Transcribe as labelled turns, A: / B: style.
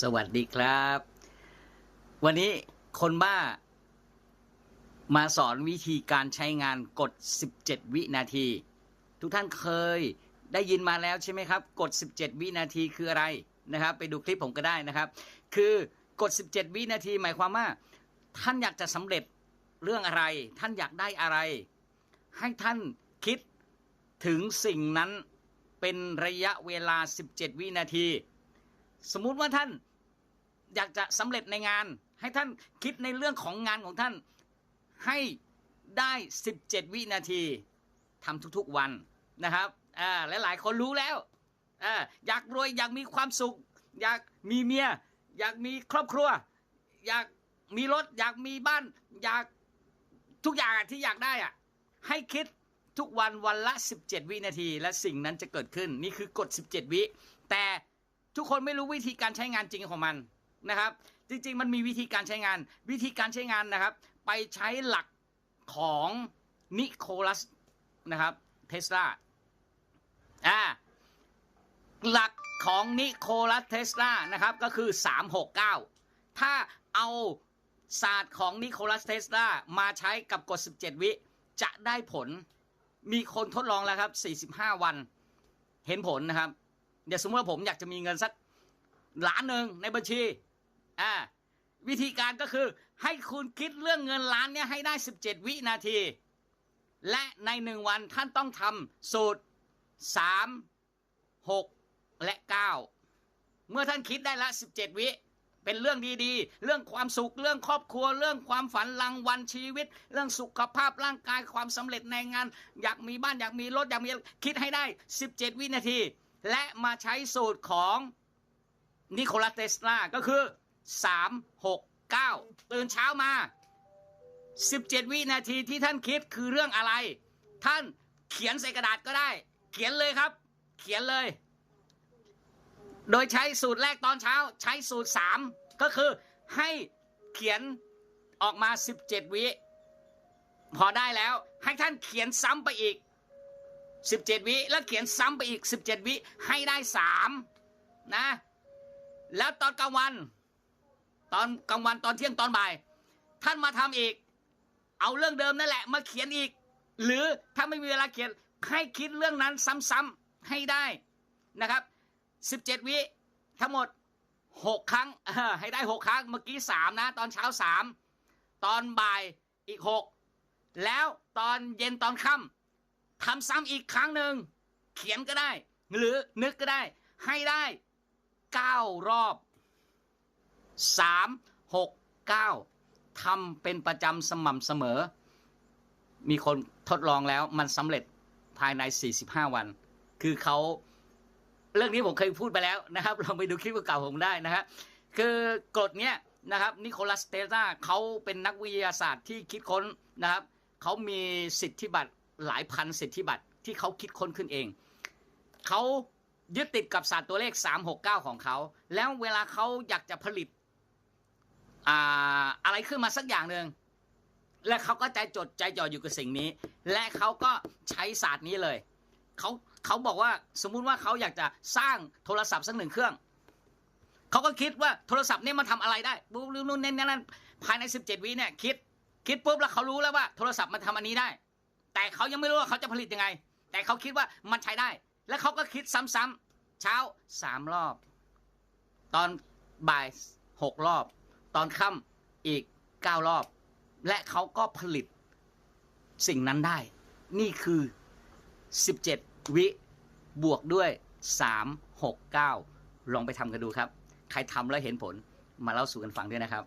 A: สวัสดีครับ วันนี้คนบ้า มาสอนวิธีการใช้งานกด 17 วินาที ทุกท่านเคยได้ยินมาแล้วใช่ไหมครับ กด 17 วินาทีคืออะไรนะครับ ไปดูคลิปผมก็ได้นะครับ คือกด 17 วินาทีหมายความว่า ท่านอยากจะสำเร็จเรื่องอะไร ท่านอยากได้อะไร ให้ท่านคิดถึงสิ่งนั้นเป็นระยะเวลา 17 วินาที สมมุติว่าท่านอยากจะสำเร็จในงาน ให้ท่านคิดในเรื่องของงานของท่านให้ได้ 17 วินาทีทำทุกๆวันนะครับอ่าและหลายคนรู้แล้วอ่าอยากรวยอยากมีความสุข อยากมีเมีย อยากมีครอบครัว อยากมีรถ อยากมีบ้าน อยากทุกอย่างที่อยากได้อะให้คิดทุกวันวันละ 17 วินาที และสิ่งนั้นจะเกิดขึ้น นี่คือกฎ 17 วิ แต่ ทุกคนไม่รู้วิธีการใช้งานจริงของมันนะครับ จริงๆ มันมีวิธีการใช้งาน วิธีการใช้งานนะครับ ไปใช้หลักของนิโคลัสนะครับเทสลาอ่าหลักของนิโคลัสเทสลานะครับก็คือ 369 ถ้าเอาศาสตร์ของนิโคลัสเทสลามาใช้กับกฎ 17 วิ จะได้ผลมีคนทดลองแล้วครับ 45 วัน เห็นผลนะครับ เดี๋ยวสมมติว่าผมอยากจะมีเงินสักล้านหนึ่งในบัญชี อ่า วิธีการก็คือ ให้คุณคิดเรื่องเงินล้านเนี่ยให้ได้ 17 วินาที และในหนึ่งวันท่านต้องทำสูตร 3 6 และ 9 เมื่อท่านคิดได้ละ 17 วิเป็นเรื่องดีๆ เรื่องความสุข เรื่องครอบครัว เรื่องความฝันรางวัลชีวิต เรื่องสุขภาพร่างกาย ความสำเร็จในงาน อยากมีบ้าน อยากมีรถ อยากมี คิดให้ได้ 17 วินาที และมาใช้สูตรของนิโคลัสเทสลาก็คือ 3 6 9 ตื่นเช้ามา 17 วินาทีที่ท่านคิดคือเรื่องอะไร ท่านเขียนใส่กระดาษก็ได้ เขียนเลยครับ เขียนเลย โดยใช้สูตรแรกตอนเช้า ใช้สูตร 3 ก็คือให้เขียนออกมา 17 วิพอได้แล้วให้ท่านเขียนซ้ำไปอีก 17 วิแล้วเขียนซ้ำไปอีก 17 วิให้ได้ 3 นะ แล้วตอนกลางวัน ตอนกลางวันตอนเที่ยงตอนบ่าย ท่านมาทำอีก เอาเรื่องเดิมนั่นแหละ มาเขียนอีก หรือถ้าไม่มีเวลาเขียนให้คิดเรื่องนั้นซ้ำๆให้ได้นะครับ 17 วิทั้งหมด 6 ครั้งให้ได้ 6 ครั้งเมื่อกี้ 3 นะ ตอนเช้า 3 ตอนบ่ายอีก 6 แล้วตอนเย็นตอนค่ำ ทำซ้ำอีกครั้งหนึ่ง เขียนก็ได้ หรือนึกก็ได้ ให้ได้9รอบ3 6 9ทำเป็นประจำสม่ำเสมอ มีคนทดลองแล้วมันสำเร็จภายใน 45 วัน คือเขาเรื่องนี้ผมเคยพูดไปแล้วนะครับลองไปดูคลิปเก่าผมได้นะครับคือกฎเนี้ยนะครับนิโคลัสเตสลาเขาเป็นนักวิทยาศาสตร์ที่คิดค้นนะครับเขามีสิทธิบัตร หลายพันสิทธิบัตรที่เขาคิดค้นขึ้นเอง เขายึดติดกับศาสตร์ตัวเลข 369 ของเขา แล้วเวลาเขาอยากจะผลิตอ่าอะไรขึ้นมาสักอย่างหนึ่งและเขาก็ใจจดใจจ่ออยู่กับสิ่งนี้ และเขาก็ใช้ศาสตร์นี้เลยเขาเขาบอกว่าสมมุติว่าเขาอยากจะสร้างโทรศัพท์สักหนึ่งเครื่องเขาก็คิดว่าโทรศัพท์เนี่ยมันทำอะไรได้ปุ๊บนู่นนี่นนั่นภายใน 17วิเนี่ยคิดคิดปุ๊บแล้วเขารู้แล้วว่าโทรศัพท์มันทำอันนี้ได้ แต่เขายังไม่รู้ว่าเขาจะผลิตยังไง แต่เขาคิดว่ามันใช้ได้ แล้วเขาก็คิดซ้ำๆเช้าสามรอบ ตอนบ่ายหกรอบ ตอนค่ำอีกเก้ารอบ และเขาก็ผลิตสิ่งนั้นได้ นี่คือ 17 วิบวกด้วย 3 6 9 ลองไปทำกันดูครับ ใครทำแล้วเห็นผลมาเล่าสู่กันฟังด้วยนะครับ